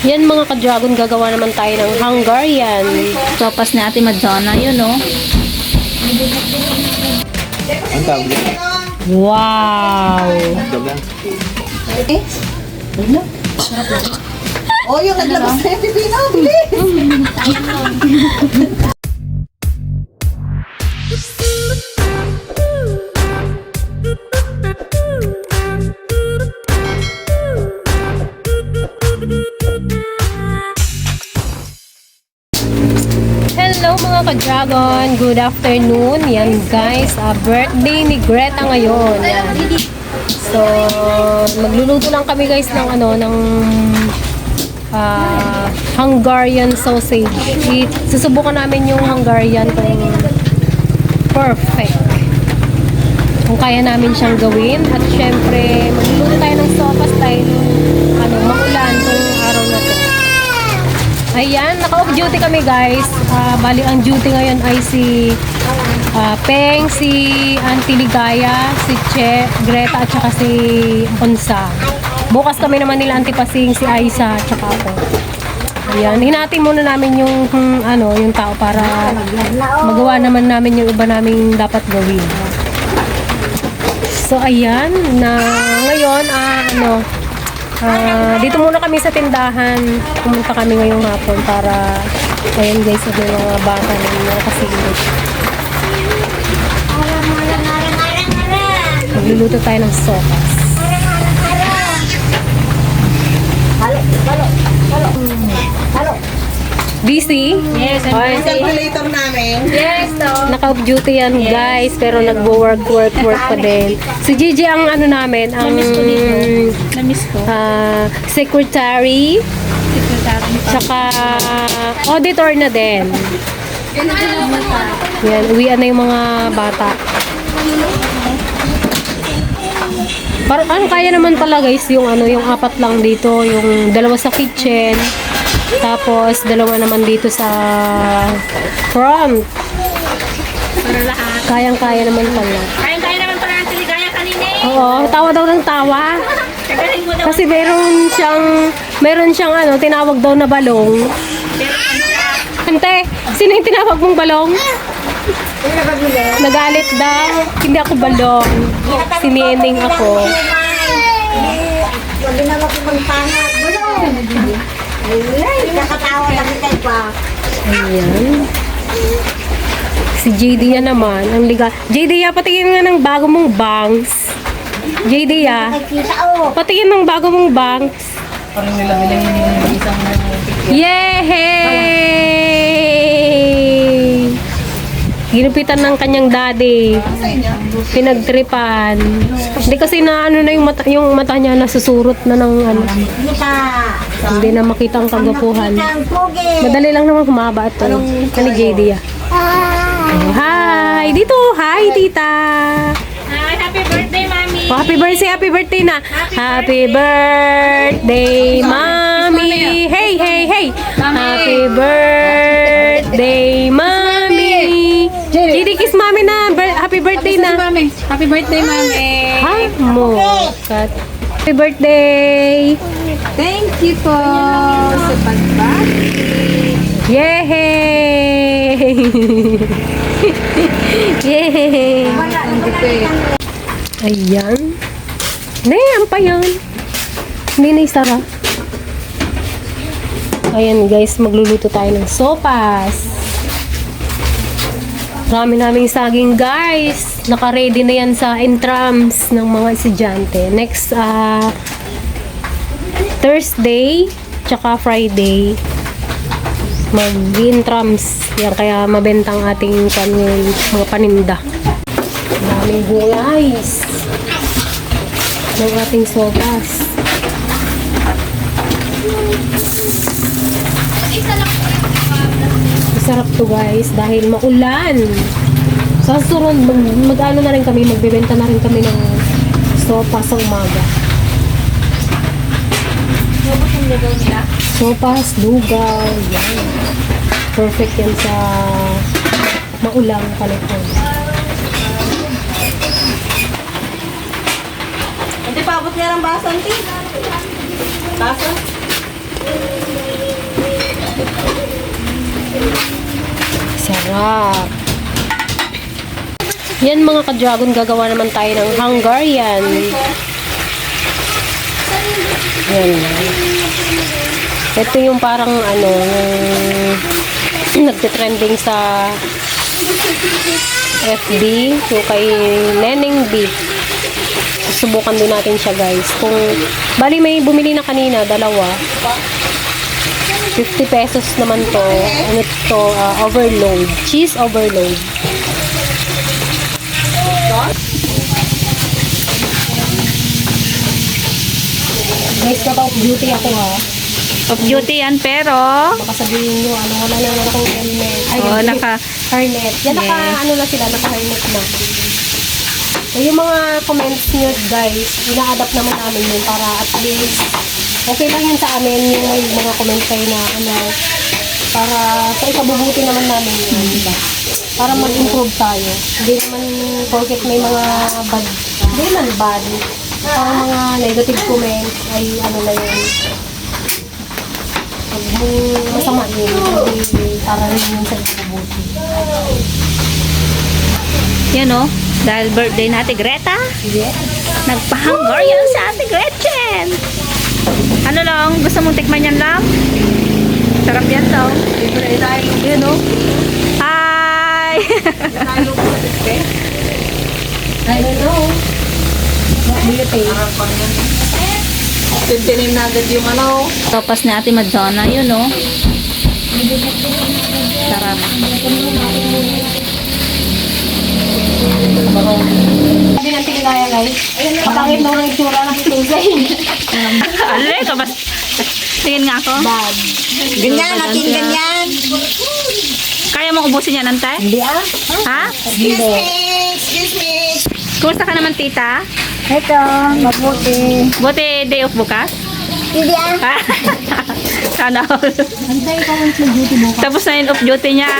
Yan mga ka-dragon, gagawa naman tayo ng Hungarian. Sopas ni Ate Madonna, yun oh. Ang tawag dito? Wow! Dagang. Oh, yung naglabas na yung pipino, bilis! Hello ka-dragon! Good afternoon! Yan guys, ah, birthday ni Greta ngayon. Yan. So, magluluto lang kami guys ng ano, ng ah, Hungarian sausage. I- susubukan namin yung Hungarian kung perfect. Kung kaya namin siyang gawin. At syempre, magluluto tayo ng sopas dahil Ayan, naka-off duty kami guys. Ah, bali, ang duty ngayon ay si ah, Peng, si Auntie Ligaya, si Che, Greta, at saka si Onsa. Bukas kami naman nila Auntie Pasing, si Aisa, at saka ako. Ayan, hinati muna namin yung hmm, ano, yung tao para magawa naman namin yung iba naming dapat gawin. So ayan, na ngayon ah, ano, Ah, dito muna kami sa tindahan. Pumunta kami ngayong hapon para ayan guys, yung mga bata na nakasilip. Magluluto tayo ng sopas. Busy? Yes, I'm Ay, Calculator namin. Yes, no. naka-off duty yan guys, pero nagwo-work, work, work pa din. Si Gigi ang ano namin, ang Namiss ko dito. Namiss ko. ah, secretary, Secretary. Tsaka auditor na din. Yan, uwian na yung mga bata. Parang ano kaya naman pala guys yung ano yung apat lang dito, yung dalawa sa kitchen, tapos dalawa naman dito sa front. Para lahat. Kayang-kaya naman pala. Kaya-kaya naman pala ang tiligaya kanina eh. Oo, tawa daw ng tawa. Kagaling mo daw. Kasi meron siyang meron siyang ano, tinawag daw na balong. Ante, sino yung tinawag mong balong? Nagalit daw. Hindi ako balong. Si Neneng ako. Huwag na makipagpangat. Bulong! Ay, nakatawa lang kay pa. Ayan. Si JD yan naman. Ang liga. JD ya, patingin nga ng bago mong bangs. JD ya, Nakikita oh. patingin ng bago mong bangs. Parang nilang-nilang yung isang Yehey! Ginupitan ng kanyang daddy. Pinagtripan. Hindi kasi na ano na yung mata, yung mata niya nasusurot na ng ano. Hindi na makita ang kagapuhan. Madali lang naman humaba ito. Ano JD ah. Oh, Hi! Dito! Hi, tita! Hi, happy birthday, mami. Oh, happy birthday! Happy birthday na! Happy birthday, mommy! Hey, hey, hey! Happy birthday, mommy! Didi, kiss mami na! Bir- Happy birthday na! mami. Happy birthday, mami. Ha? Mo. Kat. Happy birthday! Thank you po sa pagbati. Yay! Yay! Ko eh. Ayan. Ne, ang pa yan. Hindi na isara. Ayan guys, magluluto tayo ng sopas. Marami naming saging guys. Naka-ready na yan sa entrams ng mga estudyante. Next ah Thursday, tsaka Friday, mag-intrams. Yan, kaya mabenta ang ating panin, mga paninda. Daming gulays ng ating sopas. Masarap to guys dahil maulan. Sa sunod, mag-ano na rin kami, magbebenta na rin kami ng sopa sa umaga. Sopas ang lugaw nila? Sopas, lugaw, yan. Perfect yan sa maulang panahon. Hindi pa abot niya ng basan, T. Basan? Thank you. Sarap. Yan mga ka-dragon, gagawa naman tayo ng Hungarian. Yan. Ito yung parang ano, nagtitrending sa FB, yung kay Neneng Beef. Subukan din natin siya guys. Kung, bali may bumili na kanina, dalawa. 50 pesos naman to. Ano to? ah, overload. Cheese overload. Guys, ka beauty ako ha. Of duty yan, pero... Baka sabihin nyo, ano, wala na naman akong helmet. Ay, Oh, naka... Harnet. Yan, naka, Yes. ano na sila, naka-harnet na. So, yung mga comments nyo, guys, ina-adapt naman namin yun para at least, okay lang yun sa amin, yung may mga comment kayo na, ano, para sa ikabubuti naman namin yun, di ba? Para mag-improve tayo. Hindi naman, porket may mga bad, hindi naman bad, parang mga negative comments, ay ano na yun, mong masama yun, hindi para rin yun sa ikabubuti. Yan o. Dahil birthday natin, Greta. Yes. Nagpa-Hungarian sa ate Gretchen. Ano lang? Gusto mong tikman yan lang? Sarap yan daw. Yan o. Hi! I don't know. What do you think? Tintinin na agad yung ano. Topas ni ate Madonna. Yun o. Sarap. Sabi ng tinigaya guys. Pangit daw ng itsura ng tusay. Alay, kabas. Tingin nga ako. Bad. Ganyan, natin ganyan. Kaya mo ubusin yan, ante? Hindi ah. Ha? Excuse me, excuse me. Kumusta ka naman, tita? Ito, mabuti. Buti day off bukas? Hindi ah. Sana all. Antay ka lang sa duty mo. Tapos na yung off duty niya.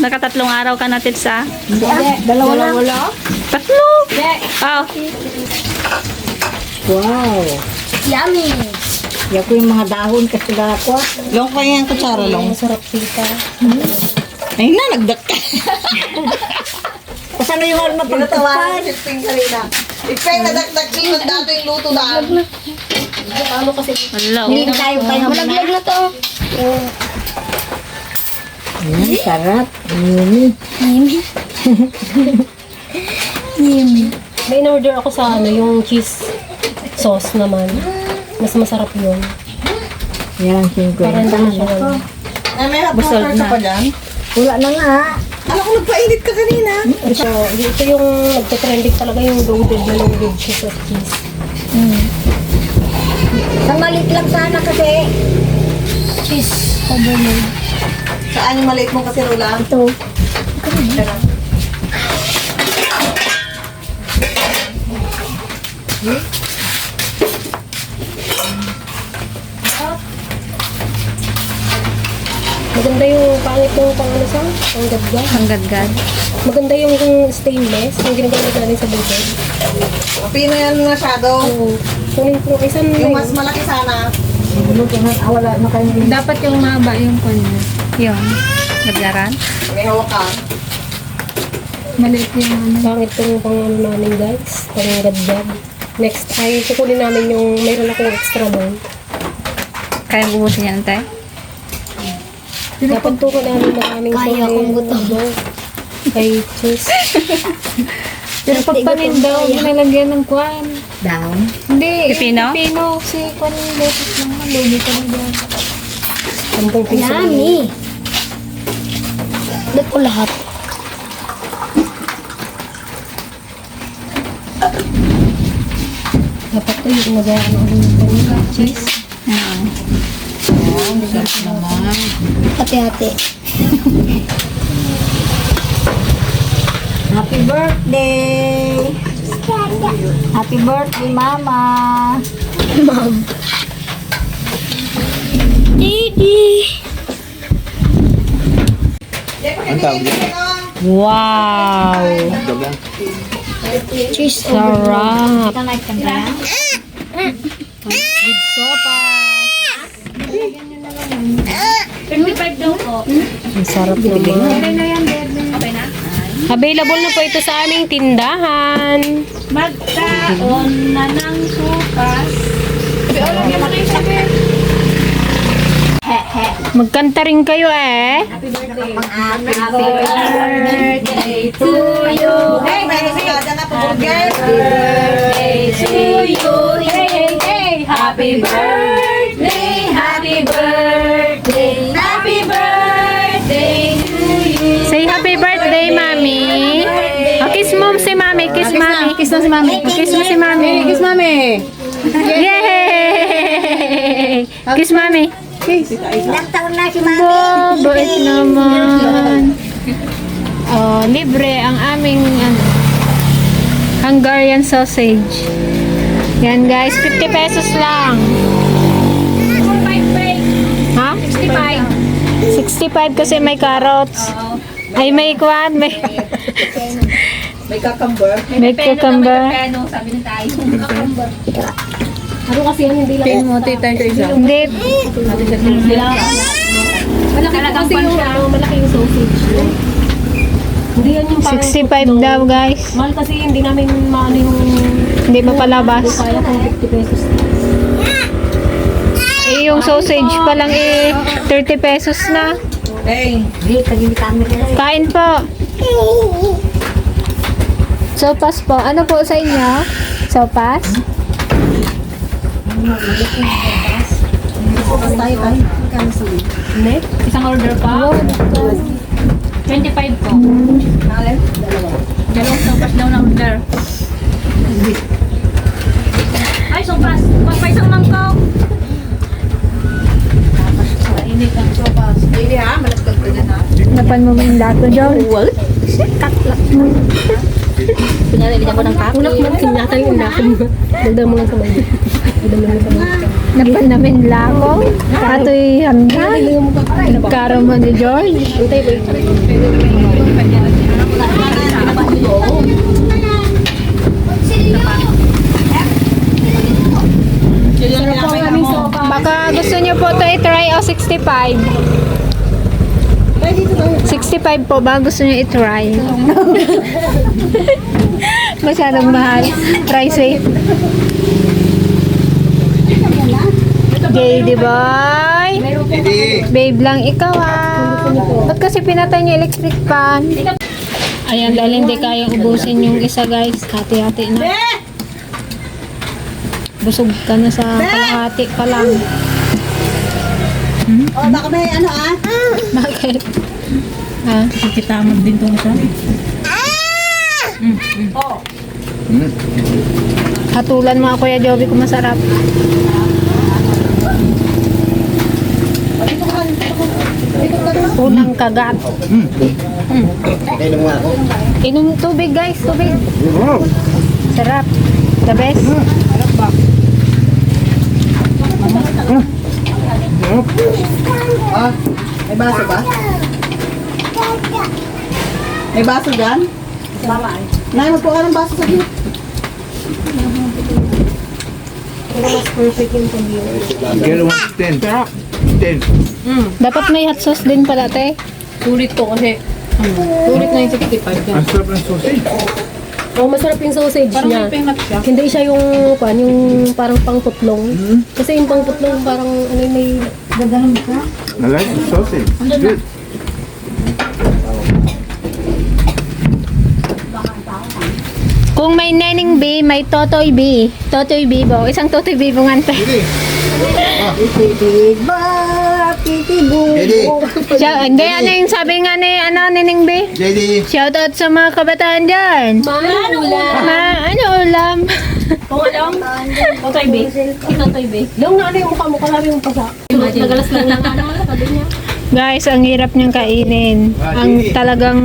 Nakatatlong araw ka natin sa... Hindi ah. Dalawa lang. Tatlo! Oh, Wow. Yummy. Yan ko yung mga dahon kasi ako. Long pa yung kutsara long. Masarap tita. Ay na, nagdak ka. Kasi ano yung ano mapagtawa? Siping kanina. Ipeng, nadakdak yung dating luto na. Ano kasi. Hindi tayo kayo Malaglag na to. Mm, sarap. Yummy. Yummy. may in-order ako sa ano, yung cheese sauce naman. Mas masarap yun. Yan, 50. Parang hindi na siya ano. Ay, may hot Busog water ka na. pa dyan? Wala na nga. Ano ko nagpainit ka kanina? Ito, ito yung nagte-trending talaga yung loaded na loaded siya sa cheese. Sa malit lang sana kasi. Cheese overload. Saan yung maliit mong kasirula? Ito. Maganda yung pangit yung pang ano sa, ang gadga. Ang gadgad. Maganda yung stainless, yung ginagamit natin sa bukid. Pino yan masyado. Oo. Kunin ko, isang Yung mas malaki sana. Ah, wala na kayo. Dapat yung mahaba yung kanya. Yun. Gadgaran? May hawak ka. Maliit yung ano. pangit yung pang ano namin guys, pang gadgad. Next ay kukunin namin yung, mayroon akong extra doon. Kaya ubusin yan, ante? Dapat to namin maraming Kaya kong gutom. ano, Kay cheese. Pero pag panindaw, nilagyan ng kwan. Down. Hindi. Pipino? Pino, si Kwan Lotus lang, lugi ka na dyan. Sampung piso. Yummy. Ba't ko lahat? Dapat to yung nag-ano ng kanina, cheese. Hati-hati. Happy birthday! Happy birthday, Mama! Mom. Didi! Ang tawag dito? Wow! Dagang. Cheese Sarap. Ito na ikan kaya? With sopas. 25 daw po. Ang sarap. Ano yan, Bebe? Available na po ito sa aming tindahan. Magkaon na ng supas. Magkanta rin kayo eh. Birthday to you. Hey, si Kada na pag-burger. Birthday to you. Hey, hey, hey. Happy birthday. Kiss Mami. Kiss mo si Mami. Kiss mo si Mami. Kiss Mami. Yay! Kiss Mami. Ilang taon na si Mami? Oh, bait naman. Oh, libre ang aming ano, Hungarian sausage. Yan guys, 50 pesos lang. Ha? 65. 65 kasi may carrots. Ay, may kwan, may May cucumber. may cucumber. Peno, sabi ni tayo. Ano kasi yan, hindi lang. Tingin mo, tita yung isa. Hindi. Malaki kasi yung, ano, malaki yung sausage. Hindi yan yung parang 65 daw, guys. Mahal kasi hindi namin maano yung Hindi mapalabas. kaya kung 50 pesos. Eh, yung sausage pa lang eh, 30 pesos na. Hey, Hindi, tagili kami rin. Kain po. Sopas po. Ano po sa inyo? Sopas? tayo tayo. Isang order pa? 25 po. Nalin? Dalawang sopas daw na order. Ay, sopas. Sopas pa isang mangkok. Init ang sopas. Hindi ha, malagkag ka dyan ha. Napan mo yung dato, John? Pinaliligan ko ng kape. Unak mo, kinatan yung dato mo. Dagdag mo lang sa mga. Dagdag mo lang sa mga. Napan namin lakong. Kato'y hanggan. Nagkaroon mo ni George. Yun yung pinapay mo. Baka gusto niyo po ito i-try o 65. 65 po ba gusto niyo i-try? Masyadong mahal. Try safe. JD boy. Babe lang ikaw ah. Ba't kasi pinatay niyo electric fan? Ayan, dahil hindi kayang ubusin yung isa guys. Hati-hati na. Busog ka na sa kalahati pa lang. Oh, baka may ano ah? Bakit? Ha? Kitamag din to isa. Hatulan mo ako, Kuya Joby, kung masarap. Unang kagat. Kailan mo ako? Inom tubig, guys. Tubig. Sarap. The best. Ah, may baso ba? May baso dyan? Nay, magpo ka ng baso sa gilid. Kailan mo? 10. 10. Dapat may hot sauce din pala, te. Sulit to kasi. Sulit na yung 65 yan. Ang sarap ng sausage. Oh, masarap yung sausage Parang niya. may pingat siya. Hindi siya yung, kwan, yung parang pangputlong. Kasi yung pangputlong parang, ano, may gagawin ka. I like the sausage. It's good. Kung may neneng B, may totoy B. Totoy B bo. Isang totoy B bo nga, te. Didi. Big ba, titibo. Didi. Siya, hindi, ano yung sabi nga ni, ano, neneng B? Didi. Shout out sa mga kabataan dyan. Ano ulam? Ma, ano ulam? Kung alam, Totoy Bay. Ito Toy Bay. Yung ano yung mukha mo, kalabi yung pasa. Nagalas lang ng ano, sabi niya. Guys, ang hirap niyang kainin. Ang talagang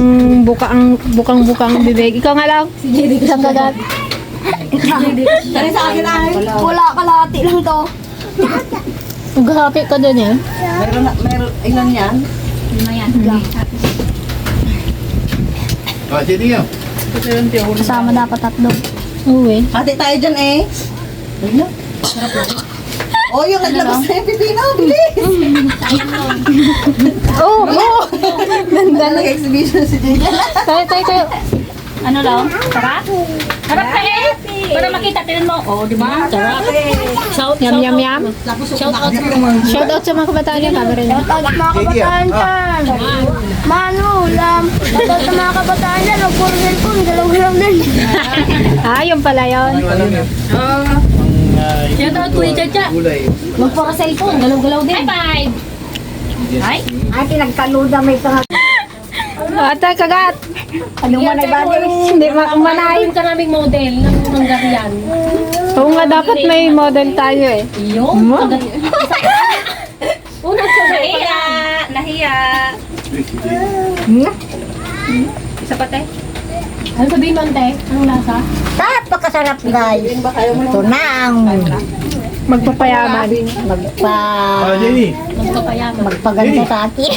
bukang bukang bukang bibig. Ikaw nga lang. Isang kagat. Tari sa akin ay. Wala kalahati lang to. Maghahapi ka dun eh. Meron na, meron, ilan yan? Lima yan. Ah, Didi yun. Kasama dapat tatlo. Uwi. Hati tayo dyan eh. Ayun na. Sarap na. Oh, yung naglabas na yung pipino. Bilis. Oh, oh. Ganda na Nag-exhibition si Jaya. Tayo, tayo, tayo. Ano lang? Sarap? Sarap ka eh. Para makita, tinan mo. Oh, di ba? Sarap. Shout, Yum, shout yum, out. yum. Shout out. Shout out sa mga kabataan niya, camera niya. At mga kabataan dyan. Mano, lam. At sa mga kabataan dyan, ang puro cellphone, galaw-galaw na. Ah, yun pala yun. Shout out, Kuya Chacha. Gulay. Magpaka cellphone, galaw-galaw din. High five. Ay, Ay, pinagkaluda may mga Ate, kagat. ano mo na ba Hindi, ma manay. ka naming model ng Hungarian. Oo nga, dapat may model tayo eh. Yung? Una sa Nahiya. Nahiya. Isa pa, te. Ano sabihin mo, ante? Anong lasa? Napakasarap guys. Ito na ang Magpapayaman. magpa Ah, Jenny. Magpapayaman. magpaganda sa atin.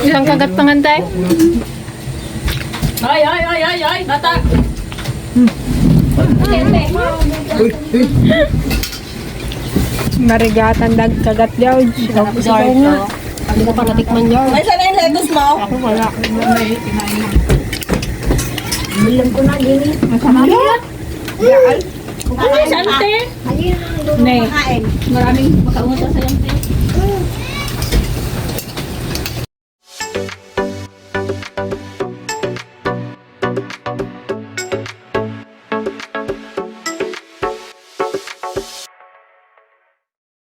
Isang kagat pang ante. Ay, ay, ay, ay, ay, bata. Uy, uy. Marigatan dag kagat George. Sorry po. Hindi ko pa natikman, George. May sana yung lettuce mo? Bilang ko na gini. Ay, saan, te? Ne. Maraming makaunta sa lang, te.